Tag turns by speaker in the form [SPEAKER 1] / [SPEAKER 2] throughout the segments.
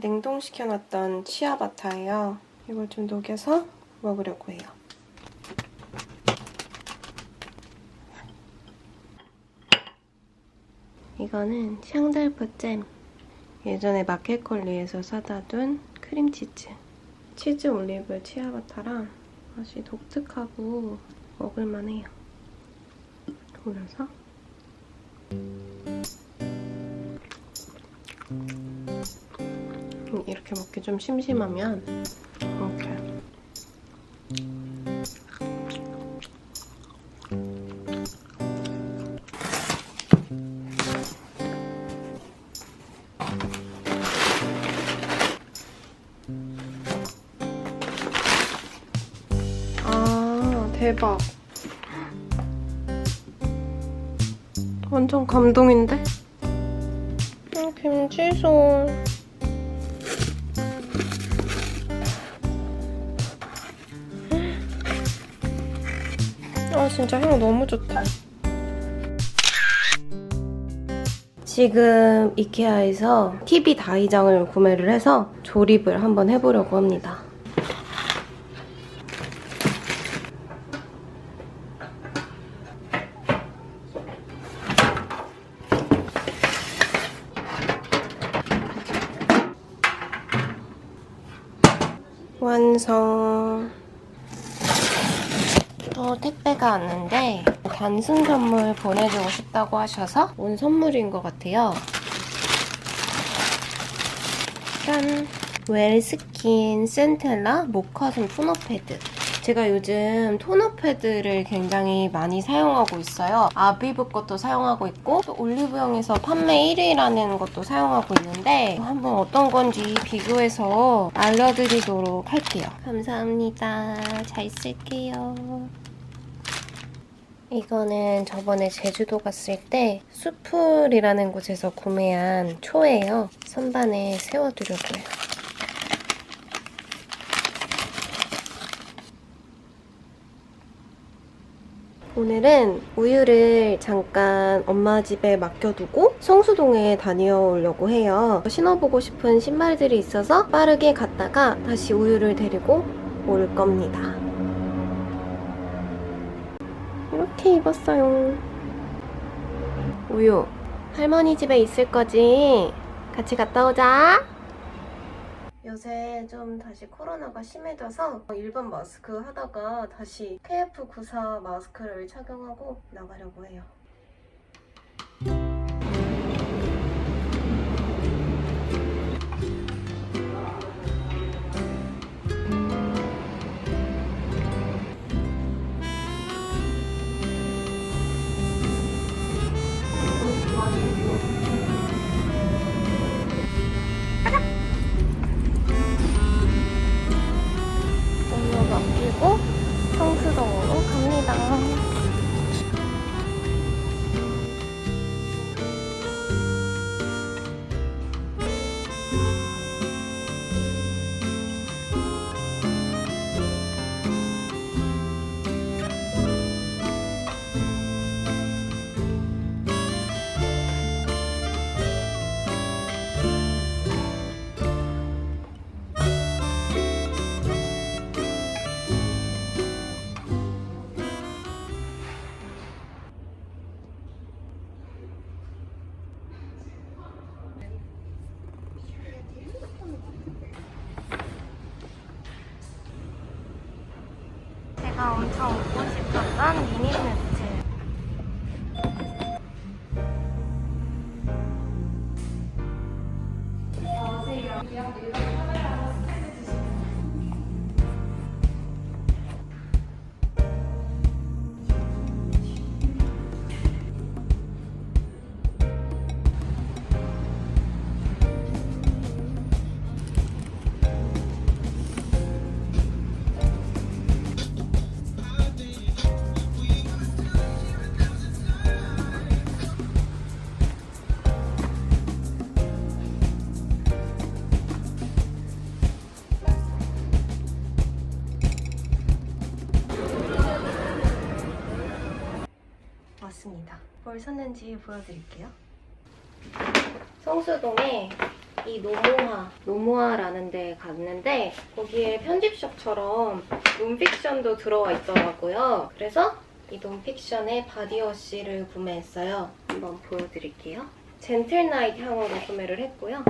[SPEAKER 1] 냉동시켜놨던 치아바타예요. 이걸 좀 녹여서 먹으려고 해요. 이거는 샹잘프 잼. 예전에 마켓컬리에서 사다 둔 크림치즈. 치즈 올리브 치아바타랑 맛이 독특하고 먹을만해요. 돌려서 음, 이렇게 먹기 좀 심심하면. 이렇게 아 대박. 완전 감동인데? 음, 김치소 아 진짜 향 너무 좋다. 지금 이케아에서 TV 다이장을 구매를 해서 조립을 한번 해보려고 합니다. 완성. 저 택배가 왔는데 단순 선물 보내주고 싶다고 하셔서 온 선물인 것 같아요. 짠! 웰스킨 센텔라 모카솜 토너 패드. 제가 요즘 토너 패드를 굉장히 많이 사용하고 있어요. 아비브 것도 사용하고 있고 또 올리브영에서 판매 1위라는 것도 사용하고 있는데 한번 어떤 건지 비교해서 알려드리도록 할게요. 감사합니다. 잘 쓸게요. 이거는 저번에 제주도 갔을 때 수풀이라는 곳에서 구매한 초예요. 선반에 세워두려고요. 오늘은 우유를 잠깐 엄마 집에 맡겨두고 성수동에 다녀오려고 해요. 신어보고 싶은 신발들이 있어서 빠르게 갔다가 다시 우유를 데리고 올 겁니다. 이렇게 입었어요. 우유, 할머니 집에 있을 거지? 같이 갔다 오자. 요새 좀 다시 코로나가 심해져서 일반 마스크 하다가 다시 KF94 마스크를 착용하고 나가려고 해요. 걸 샀는지 보여드릴게요. 성수동에 이 노모아, 노모아라는 데 갔는데 거기에 편집샵처럼 논픽션도 들어와 있더라고요. 그래서 이 논픽션의 바디워시를 구매했어요. 한번 보여드릴게요. 젠틀나잇 향으로 구매를 했고요.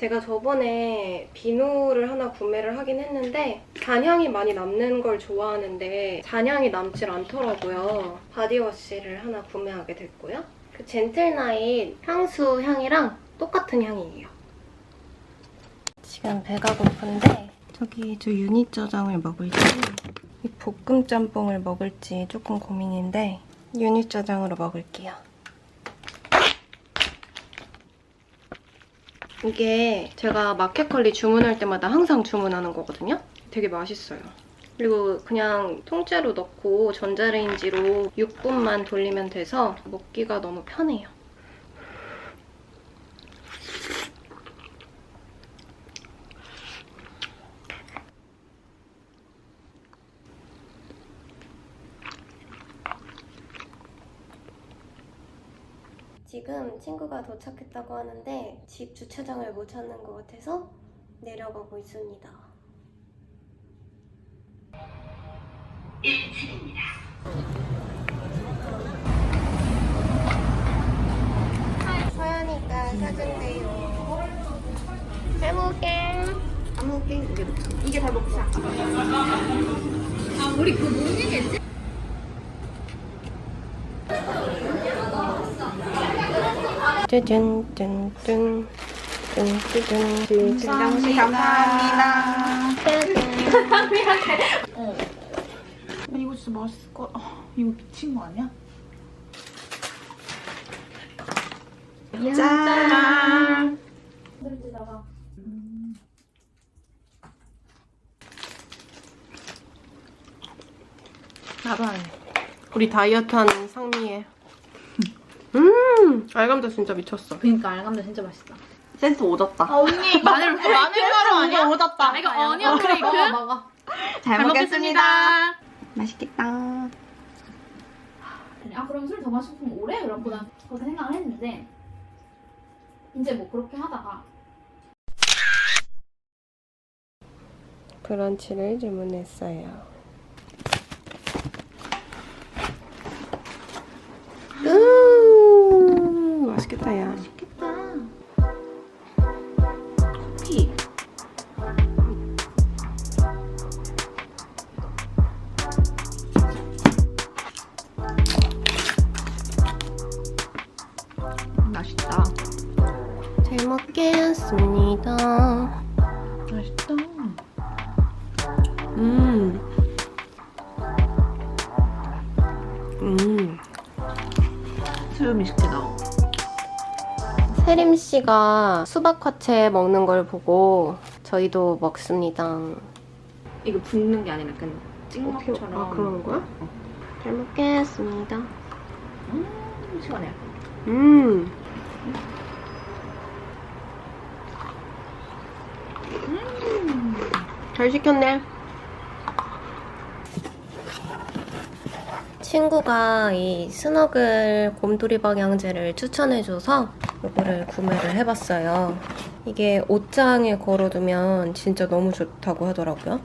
[SPEAKER 1] 제가 저번에 비누를 하나 구매를 하긴 했는데 잔향이 많이 남는 걸 좋아하는데 잔향이 남질 않더라고요. 바디워시를 하나 구매하게 됐고요. 그 젠틀나잇 향수 향이랑 똑같은 향이에요. 지금 배가 고픈데 저기 저 유니 짜장을 먹을지 이 볶음 짬뽕을 먹을지 조금 고민인데 유니 짜장으로 먹을게요. 이게 제가 마켓컬리 주문할 때마다 항상 주문하는 거거든요. 되게 맛있어요. 그리고 그냥 통째로 넣고 전자레인지로 6분만 돌리면 돼서 먹기가 너무 편해요. 지금 친구가 도착했다고 하는데 집 주차장을 못 찾는 것 같아서 내려가고 있습니다. 서연이가 사준대요. 잘 먹을게. 안 먹을게. 이게 먹자. 이게 다 먹자.
[SPEAKER 2] 아, 우리 그거 못 얘기했지?
[SPEAKER 1] 짠짠 짠짠
[SPEAKER 2] 감사합니다. 어. 이거 진짜 맛있을 거. 어, 이거 미친 거 아니야? 짠.
[SPEAKER 1] 나도 안 해. 우리 다이어트 하는 상미에. 음, 알감자 진짜 미쳤어.
[SPEAKER 2] 그니까 알감자 진짜 맛있다.
[SPEAKER 1] 센스 오졌다.
[SPEAKER 2] 아 언니 마늘 마늘 가루 아니야? 오졌다. 이거 어니언 크레이크? 먹어 먹어.
[SPEAKER 1] 잘,
[SPEAKER 3] 맛있겠다.
[SPEAKER 4] 아 그럼 술 더 마시면 오래? 그럼 보다 그렇게 생각을 했는데 이제 뭐 그렇게 하다가
[SPEAKER 1] 브런치를 주문했어요. 먹겠습니다.
[SPEAKER 2] 맛있다.
[SPEAKER 1] 음. 음.
[SPEAKER 2] 수요 미식제 나오.
[SPEAKER 1] 세림 씨가 수박 화채 먹는 걸 보고 저희도 먹습니다.
[SPEAKER 3] 이거 붓는 게 아니라 그냥 찍먹처럼.
[SPEAKER 1] 아, 그런 거야? 잘 먹겠습니다.
[SPEAKER 2] 음, 시원해.
[SPEAKER 1] 음. 잘 시켰네. 친구가 이 스너글 곰돌이 방향제를 추천해줘서 이거를 구매를 해봤어요. 이게 옷장에 걸어두면 진짜 너무 좋다고 하더라고요.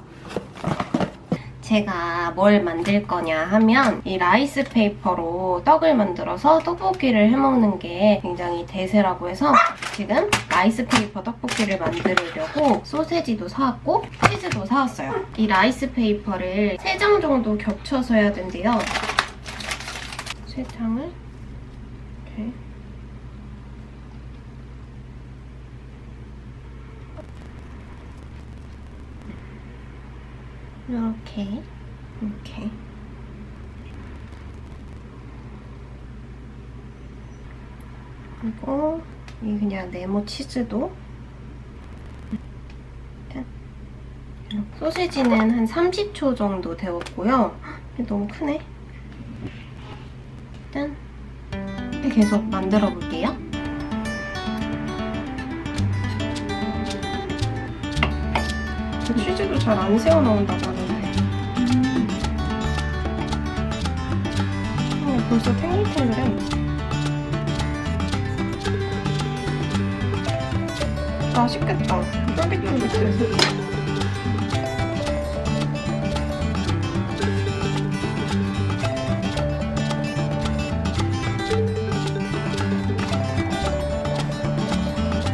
[SPEAKER 1] 제가 뭘 만들 거냐 하면 이 라이스 페이퍼로 떡을 만들어서 떡볶이를 해먹는 게 굉장히 대세라고 해서 지금 라이스 페이퍼 떡볶이를 만들려고 소세지도 사왔고 치즈도 사왔어요. 이 라이스 페이퍼를 3장 정도 겹쳐서 해야 된대요. 세 장을 이렇게 이렇게 이렇게 그리고 이 그냥 네모 치즈도. 소시지는 한 30초 정도 데웠고요. 너무 크네. 짠. 이렇게 계속 만들어 볼게요. 치즈도 잘 안 새어 나온다고 하는데. 어, 벌써 탱글탱글해. 맛있겠다. 쫄깃쫄깃해.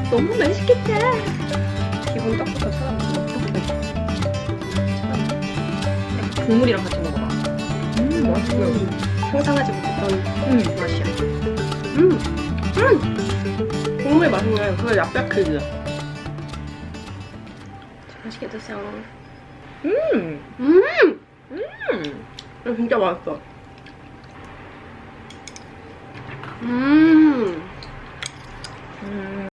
[SPEAKER 3] 너무 맛있겠다.
[SPEAKER 1] 기분 떡
[SPEAKER 3] 국물이랑 같이 먹어봐.
[SPEAKER 1] 음, 맛있어요. 상상하지 못했던
[SPEAKER 3] 음.
[SPEAKER 1] 맛이야. 음, 음, 정말 맛있네. 그거 약백크즈. 맛있게 드세요.
[SPEAKER 3] 음.
[SPEAKER 1] 음,
[SPEAKER 3] 음.
[SPEAKER 1] 이거 진짜 맛있어. 음,
[SPEAKER 3] 음.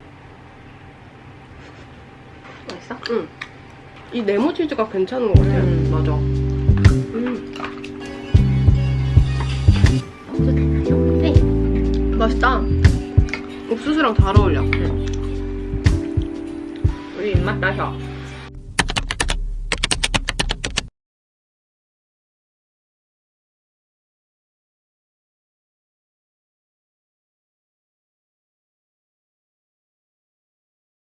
[SPEAKER 1] 맛있어? 응. 이 네모 치즈가 괜찮은 것 같아.
[SPEAKER 3] 음, 맞아.
[SPEAKER 1] 맛있다. 옥수수랑 잘 어울려.
[SPEAKER 3] 우리 입맛 따셔.